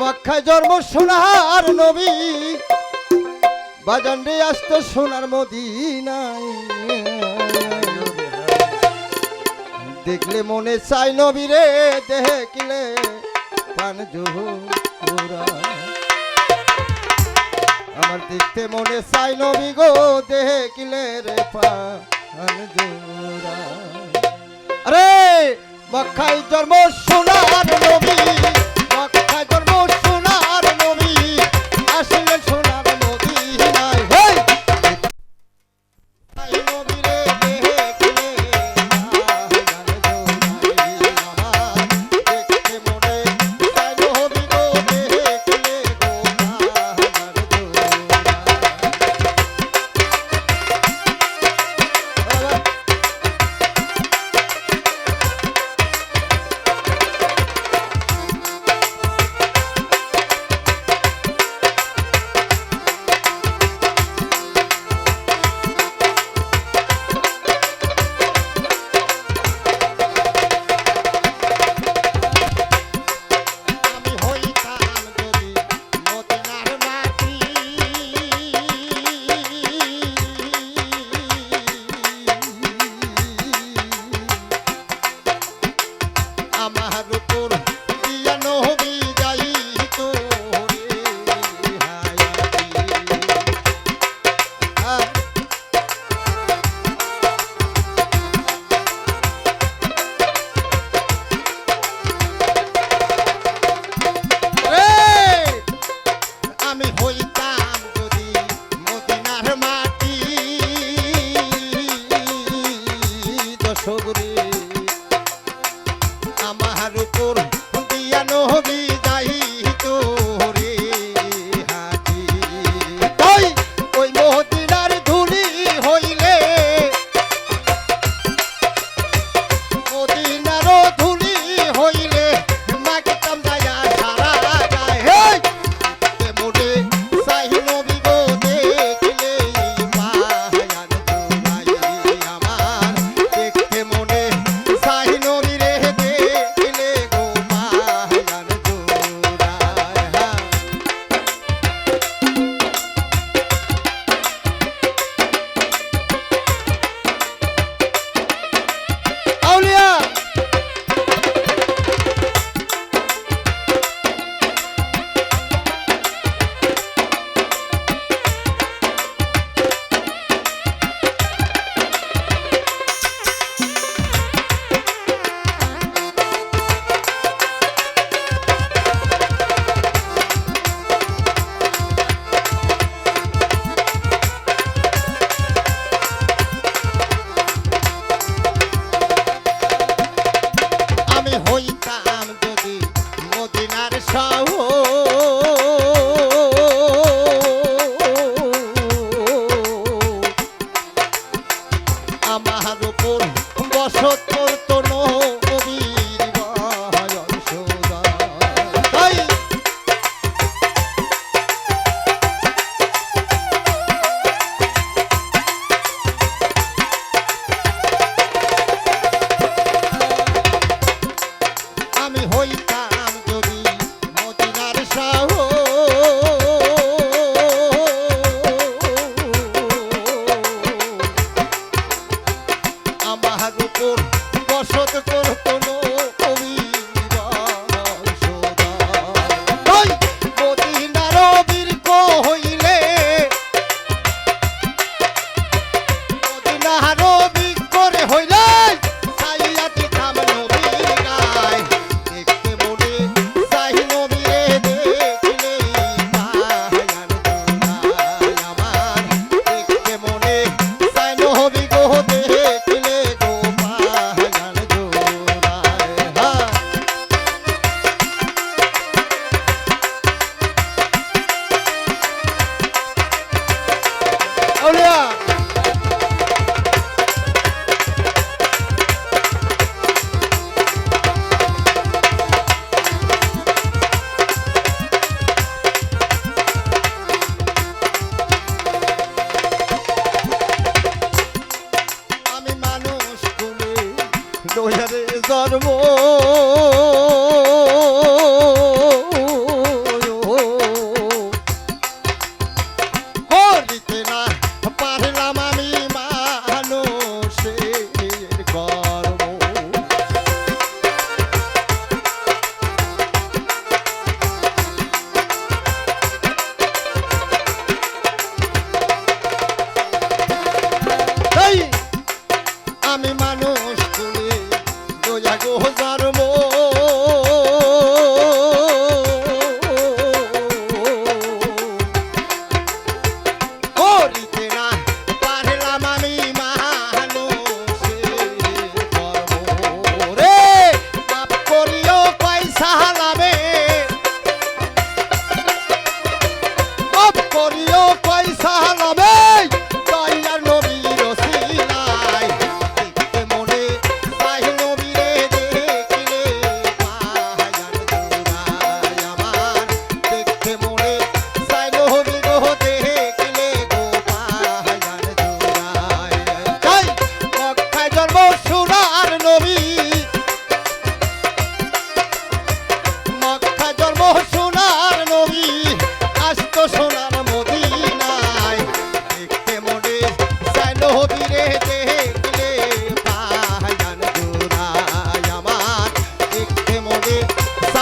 কামাখ্যায় জন্ম সোনার নবী। বাজান রে আসতো সোনার মদিনায়। দেখলে মনে চাই নবী রে, দেখলে পান আমার দেখতে মনে চাই নবী গো, দেখলে রে পান জোহরা। আরে, মক্কায় জন্ম সোনা দয়ারে জন্ম। করিও পয়সা লবে